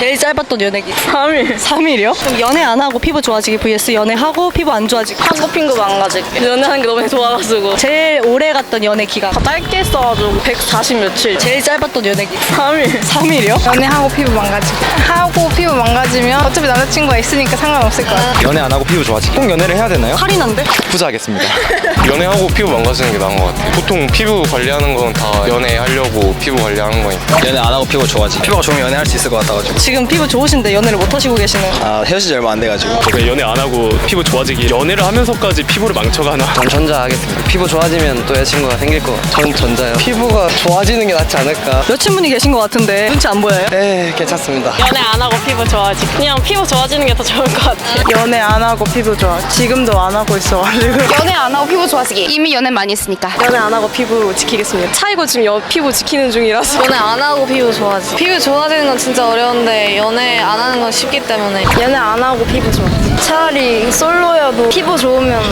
제일 짧았던 연애기 3일 3일이요? 그럼 연애 안 하고 피부 좋아지기 vs 연애하고 피부 안 좋아지기 한거핑거 망가질게 연애하는 게 너무 좋아가지고 제일 오래 갔던 연애 기간 다 짧게 써가지고 140 며칠 제일 짧았던 연애기 3일 3일이요? 연애하고 피부 망가지고 하고 피부 망가지면 어차피 남자친구가 있으니까 상관없을 것 같아 연애 안 하고 피부 좋아지기. 꼭 연애를 해야 되나요? 할인한데? 후자하겠습니다. 연애하고 피부 망가지는 게 나은 것 같아요. 보통 피부 관리하는 건 다 연애하려고 피부 관리하는 거니까. 연애 안 하고 피부 좋아지기. 피부가 좋으면 연애할 수 있을 것 같아가지고. 지금 피부 좋으신데 연애를 못 하시고 계시는 아 헤어진 지 얼마 안 돼가지고. 제가 연애 안 하고 피부 좋아지기 연애를 하면서까지 피부를 망쳐가나 전 전자 하겠습니다. 피부 좋아지면 또 여자친구가 생길 것 같아요. 전 전자요. 피부가 좋아지는 게 낫지 않을까? 여친분이 계신 것 같은데 눈치 안 보여요? 네, 괜찮습니다. 연애 안 하고 피부 좋아지 그냥 피부 좋아지는 게 더 좋을 것 같아요 연애 안 하고 피부 좋아 지금도 안 하고 있어가지고 연애 안 하고 피부 좋아지기. 이미 연애 많이 했으니까. 연애 안 하고 피부 지키겠습니다 차이고 지금 여, 피부 지키는 중이라서 연애 안 하고 피부 좋아지 피부 좋아지는 건 진짜 어려운데 연애 안 하는 건 쉽기 때문에. 연애 안 하고 피부 좋아지 차라리 솔로여도 피부 좋으면